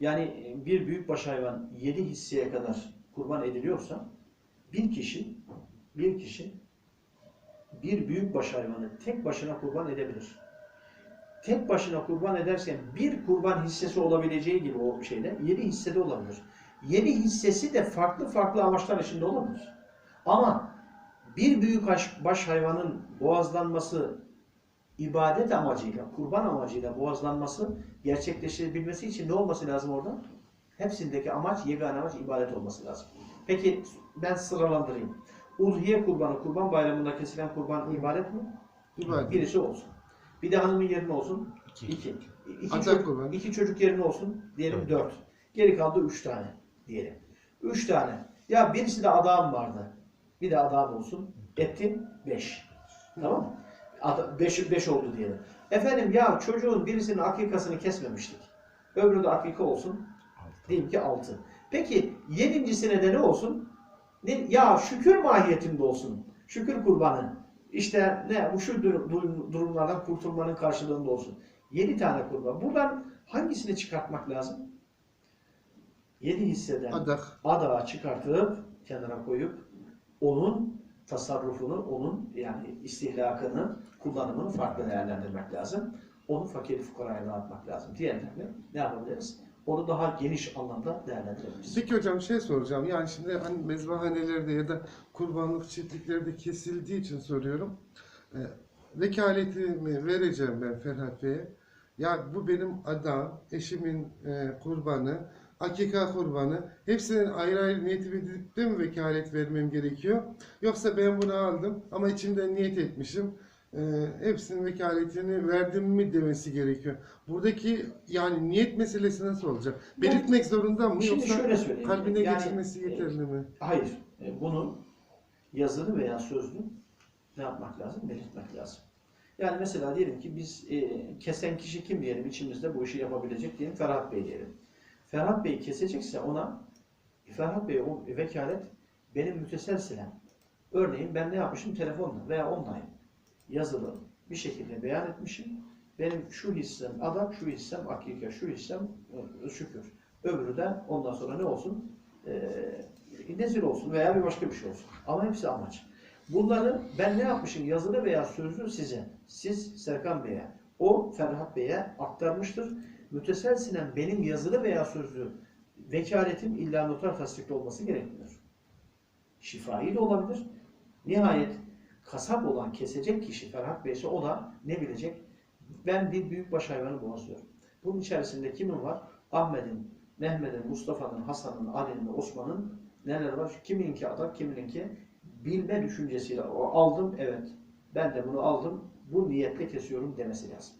Yani e, bir büyükbaş hayvan 7 hisseye kadar kurban ediliyorsa bir kişi bir kişi bir büyükbaş hayvanı tek başına kurban edebilir. Tek başına kurban ederken bir kurban hissesi olabileceği gibi o şeyde 7 hissede olabilir. 7 hissesi de farklı farklı amaçlar içinde olabilir. Ama bir büyük baş hayvanın boğazlanması ibadet amacıyla, kurban amacıyla boğazlanması gerçekleşebilmesi için ne olması lazım orada? Hepsindeki amaç, yegane amaç ibadet olması lazım. Peki ben sıralandırayım. Ulhiye kurbanı, kurban bayramında kesilen kurban ibadet mi? İbadet. Birisi olsun. Bir de hanımın yerine olsun. İki. İki. İki, Atak çocuk, kurban. iki çocuk yerine olsun. Diyelim dört. Geri kaldı üç tane. Diyelim. Üç tane. Ya birisi de adam vardı. Bir de adam olsun. Ettin beş. Tamam mı? Ada- Beş, beş oldu diyelim. Efendim ya çocuğun birisinin akikasını kesmemiştik. Öbürü de akika olsun. Diyelim ki altı. Peki yedincisine de ne olsun? Ne, ya şükür mahiyetinde olsun. Şükür kurbanı. İşte ne bu şu dur- dur- durumlardan kurtulmanın karşılığında olsun. Yedi tane kurban. Buradan hangisini çıkartmak lazım? Yedi hisseden Adak. adağı çıkartıp kenara koyup onun tasarrufunu, onun yani istihlakını, kullanımını farklı değerlendirmek lazım. Onu fakir fukaraya dağıtmak lazım. Diğerlerini ne yapabiliriz? Onu daha geniş anlamda değerlendirebiliriz. Peki hocam şey soracağım. Yani şimdi hani mezbahanelerde ya da kurbanlık çiftliklerde kesildiği için soruyorum. Ee, vekaletimi vereceğim ben Ferhat Bey'e. Ya bu benim adam, eşimin e, kurbanı, akika kurbanı. Hepsinin ayrı ayrı niyet edip de mi vekalet vermem gerekiyor? Yoksa ben bunu aldım ama içimden niyet etmişim. E, hepsinin vekaletini verdim mi demesi gerekiyor. Buradaki yani niyet meselesi nasıl olacak? Belirtmek zorunda mı Şimdi yoksa şöyle söyleyeyim. kalbine Yani, geçirmesi e, yeterli mi? Hayır. E, Bunu yazılı veya sözlü ne yapmak lazım? Belirtmek lazım. Yani mesela diyelim ki biz e, kesen kişi kim diyelim içimizde bu işi yapabilecek diyelim Ferhat Bey diyelim. Ferhat Bey kesecekse ona Ferhat Bey o vekalet benim müteselsilen. Örneğin ben ne yapmışım telefonla veya online yazılı bir şekilde beyan etmişim. Benim şu hissem adak, şu hissem akika, şu hissem e, şükür. Öbürü de ondan sonra ne olsun? E, nezir olsun veya bir başka bir şey olsun. Ama hepsi amaç. Bunları ben ne yapmışım yazılı veya sözlü size, siz Serkan Bey'e, o Ferhat Bey'e aktarmıştır. Müteselsilen benim yazılı veya sözlü vekaletim illa noter tasdikli olması gerekmiyor. Şifai de olabilir. Nihayet kasap olan kesecek kişi Ferhat Bey ise o da ne bilecek? Ben bir büyükbaş hayvanı boğazlıyorum. Bunun içerisinde kimin var? Ahmet'in, Mehmet'in, Mustafa'nın, Hasan'ın, Ali'nin, Osman'ın neler var? Kimininki adak, kimininki bilme düşüncesiyle aldım evet ben de bunu aldım bu niyetle kesiyorum demesi lazım.